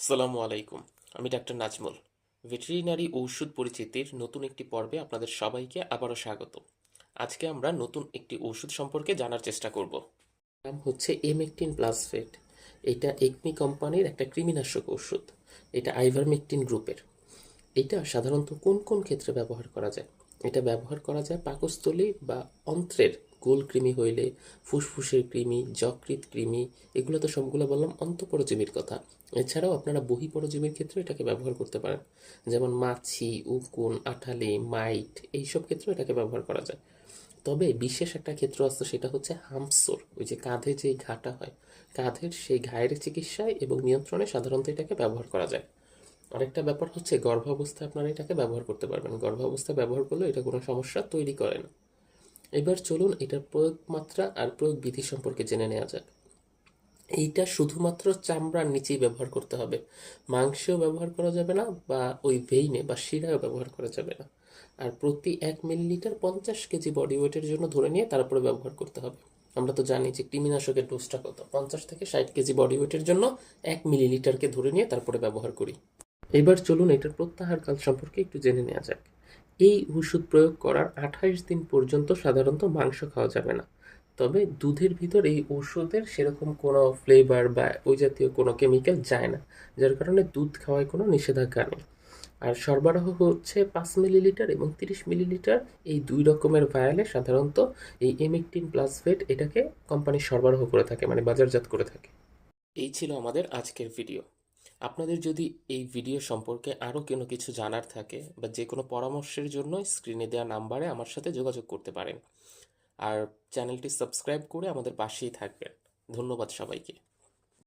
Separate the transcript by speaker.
Speaker 1: আসসালামু আলাইকুম, আমি ডাক্তার নাজমুল। ভেটেরিনারি ঔষধ পরিচিতির নতুন একটি পর্বে আপনাদের সবাইকে আবারও স্বাগত। আজকে আমরা নতুন একটি ওষুধ সম্পর্কে জানার চেষ্টা করব। নাম হচ্ছে এমেকটিন প্লাসফেট। এটা একমি কোম্পানির একটা কৃমিনাশক ওষুধ এটা আইভারমেকটিন গ্রুপের। এটা সাধারণত কোন কোন ক্ষেত্রে ব্যবহার করা যায়? এটা ব্যবহার করা যায় পাকস্থলী বা অন্ত্রের গোল কৃমি হইলে, ফুসফুসের কৃমি যকৃত কৃমি এগুলো তো সবগুলো বললাম অন্তঃপরজীবীর কথা। এছাড়াও আপনারা বহিঃপরজীবীর ক্ষেত্রে এটাকে ব্যবহার করতে পারেন। যেমন মাছি, উকুন, আঠালি, মাইট, এইসব ক্ষেত্রে এটাকে ব্যবহার করা যায়। তবে বিশেষ একটা ক্ষেত্র আছে, সেটা হচ্ছে হামসোর। ওই যে কাঁধে যেই ঘাটা হয়, কাঁধের সেই ঘায়ের চিকিৎসায় এবং নিয়ন্ত্রণে সাধারণত এটাকে ব্যবহার করা যায়। আরেকটা ব্যাপার হচ্ছে গর্ভাবস্থায় আপনারা এটাকে ব্যবহার করতে পারবেন। গর্ভাবস্থায় ব্যবহার করলে এটা কোনো সমস্যা তৈরি করে না। এবার চলুন এটার প্রয়োগ মাত্রা আর প্রয়োগ বিধি সম্পর্কে জেনে নেওয়া যাক। এইটা শুধুমাত্র চামড়ার নিচেই ব্যবহার করতে হবে। মাংসেও ব্যবহার করা যাবে না বা ওই ভেইনে বা শিরায়ও ব্যবহার করা যাবে না। আর প্রতি এক মিলিলিটার পঞ্চাশ কেজি বডি ওয়েটের জন্য ধরে নিয়ে তারপরে ব্যবহার করতে হবে। আমরা তো জানি যে কৃমিনাশকের ডোজটা কত। পঞ্চাশ থেকে ষাট কেজি বডি ওয়েটের জন্য এক মিলিলিটারকে ধরে নিয়ে তারপরে ব্যবহার করি। এবার চলুন এটার প্রত্যাহার কাল সম্পর্কে একটু জেনে নেওয়া যাক। এই ওষুধ প্রয়োগ করার আঠাইশ দিন পর্যন্ত সাধারণত মাংস খাওয়া যাবে না। তবে দুধের ভিতর এই ওষুধের সেরকম কোনো ফ্লেভার বা ওই জাতীয় কোনো কেমিক্যাল যায় না, যার কারণে দুধ খাওয়ায় কোনো নিষেধাজ্ঞা নেই। আর সরবরাহ হচ্ছে পাঁচ মিলিলিটার এবং তিরিশ মিলিলিটার এই দুই রকমের ভায়ালে সাধারণত এই এমিকটিন প্লাস প্লাসভেট এটাকে কোম্পানি সরবরাহ করে থাকে মানে বাজারজাত করে থাকে। এই ছিল আমাদের আজকের ভিডিও আপনাদের যদি এই ভিডিও সম্পর্কে আরও কোনো কিছু জানার থাকে বা যে কোনো পরামর্শের জন্য স্ক্রিনে দেওয়া নাম্বারে আমার সাথে যোগাযোগ করতে পারেন। আর চ্যানেলটি সাবস্ক্রাইব করে আমাদের পাশেই থাকবেন। ধন্যবাদ সবাইকে।